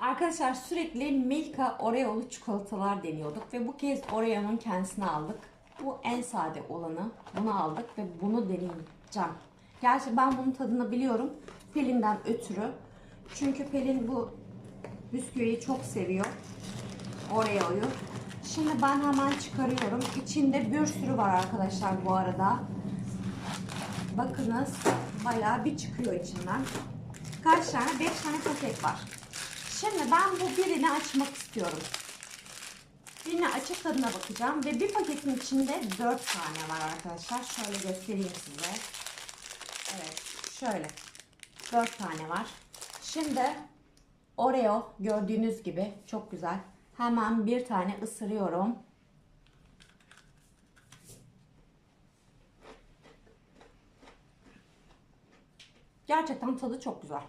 Arkadaşlar sürekli Milka Oreo'lu çikolatalar deniyorduk ve bu kez Oreo'nun kendisini aldık. Bu en sade olanı. Bunu aldık ve bunu deneyeceğim. Gerçi ben bunun tadını biliyorum. Pelin'den ötürü. Çünkü Pelin bu bisküviyi çok seviyor. Oreo'yu. Şimdi ben hemen çıkarıyorum. İçinde bir sürü var arkadaşlar bu arada. Bakınız bayağı bir çıkıyor içinden. Kaç tane? 5 tane paket var. Şimdi ben bu birini açmak istiyorum. Birini açıp tadına bakacağım ve bir paketin içinde 4 tane var arkadaşlar. Şöyle göstereyim size. Evet şöyle 4 tane var. Şimdi Oreo gördüğünüz gibi çok güzel. Hemen bir tane ısırıyorum. Gerçekten tadı çok güzel.